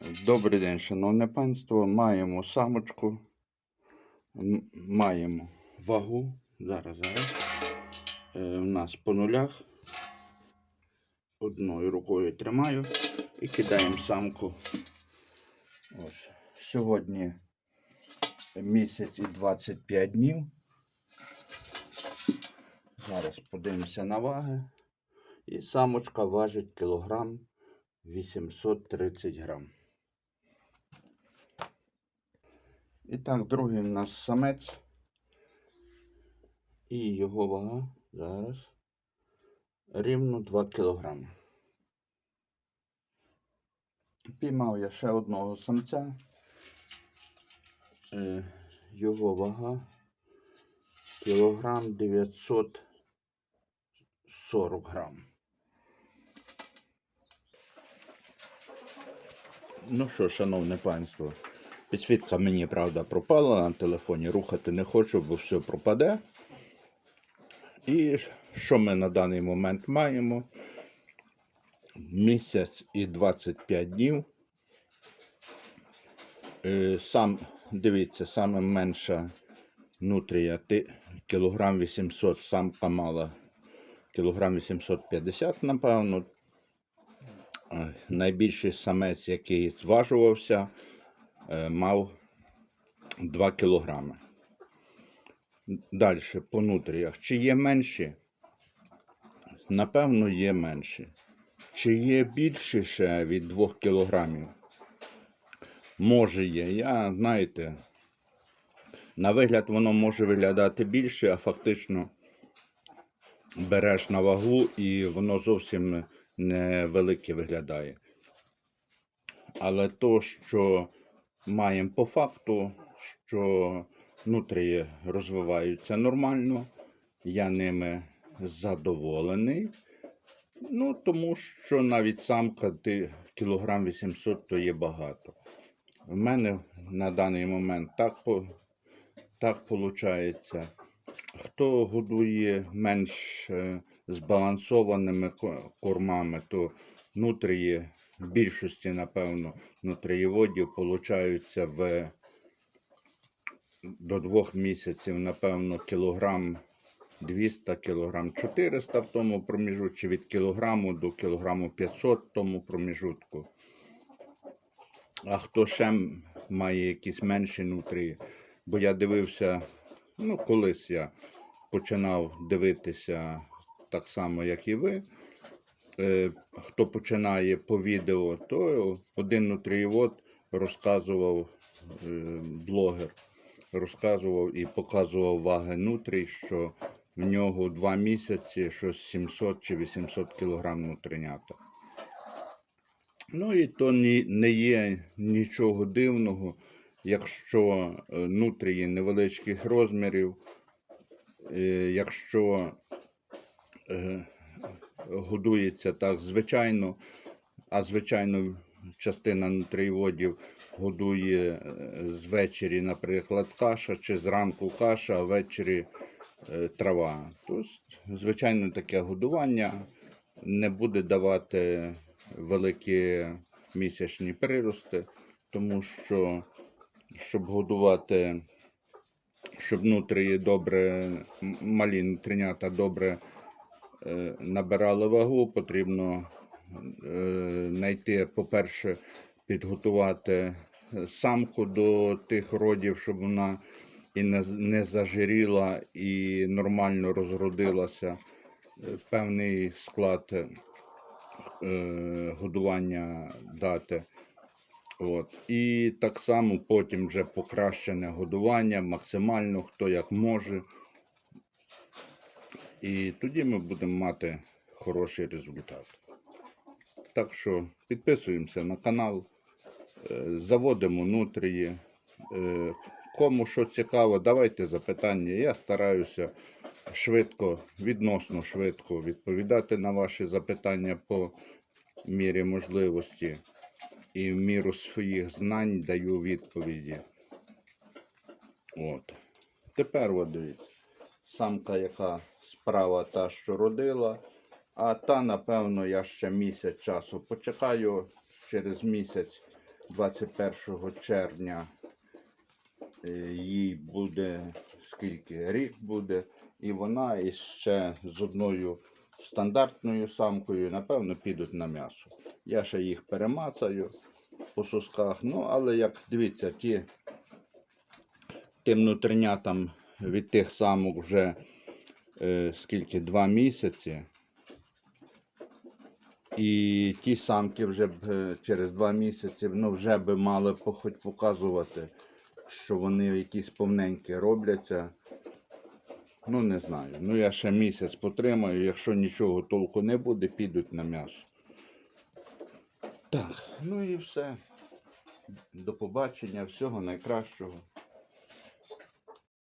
Добрий день, шановне панство. Маємо самочку, маємо вагу. Зараз, зараз. Е, у нас по нулях. Одною рукою тримаю і кидаємо самку. Ось. Сьогодні місяць і 25 днів. Зараз подивимося на ваги. І самочка важить кілограм 830 грам. І так, другий у нас самець. І його вага зараз рівно 2 кілограми. Піймав я ще одного самця. Е, його вага кілограм 940 грам. Ну що, шановне панство, підсвітка мені, правда, пропала на телефоні, рухати не хочу, бо все пропаде. І що ми на даний момент маємо? Місяць і 25 днів. Е, Сам, дивіться, саме менша нутрія кілограм 800, самка мала кілограм 850, напевно. Найбільший самець, який зважувався, мав 2 кілограми. Далі по нутріях. Чи є менші? Напевно, є менші. Чи є більші ще від 2 кілограмів? Може є. Я, знаєте, на вигляд воно може виглядати більше, а фактично береш на вагу і воно зовсім невелике виглядає. Але то, що маємо по факту, що нутрії розвиваються нормально, я ними задоволений. Ну, тому що навіть самка кілограм 800 то є багато. В мене на даний момент так, по, так виходить. Хто годує менш е, збалансованими кормами, то нутрії, більшості, напевно, нутрієводів получаються в до двох місяців, напевно, кілограм 200, кілограм 400 в тому проміжутку, від кілограму до кілограму 500 в тому проміжутку. А хто ще має якісь менші нутрії? Бо я дивився, ну, колись я починав дивитися так само, як і ви. Е, Хто починає по відео, то один нутрієвод розказував, е, блогер, розказував і показував ваги нутрій, що в нього два місяці щось 700 чи 800 кілограм нутринята. Ну і то не є нічого дивного, якщо е, нутрії невеличких розмірів, якщо годується так звичайно, а звичайно частина нутрієводів годує е, звечері, наприклад, каша, чи зранку каша, а ввечері е, трава. Тобто, звичайно, таке годування не буде давати великі місячні прирости, тому що, щоб годувати, щоб нутрії добре, малі нутринята добре набирали вагу, потрібно е, знайти, по-перше, підготувати е, самку до тих родів, щоб вона і не, зажиріла, і нормально розродилася. Е, Певний склад е, годування дати. От. І так само потім вже покращене годування, максимально хто як може. І тоді ми будемо мати хороший результат. Так що підписуємося на канал, е, заводимо нутрії. Е, Кому що цікаво, давайте запитання. Я стараюся швидко, відносно швидко відповідати на ваші запитання по мірі можливості і в міру своїх знань даю відповіді. От. Тепер от дивіться. Самка, яка справа та, що родила, а та, напевно, я ще місяць часу почекаю. Через місяць 21 червня е, їй буде скільки рік буде, і вона іще з одною стандартною самкою, напевно, підуть на м'ясо. Я ще їх перемацаю по сосках. Ну, але як дивіться, ті тим внутрінятам від тих самок вже е, скільки два місяці. І ті самки вже б е, через два місяці ну, вже би мали хоч показувати, що вони якісь повненькі робляться. Ну, не знаю. Ну, я ще місяць потримаю, якщо нічого толку не буде, підуть на м'ясо. Так, ну і все. До побачення, всього найкращого.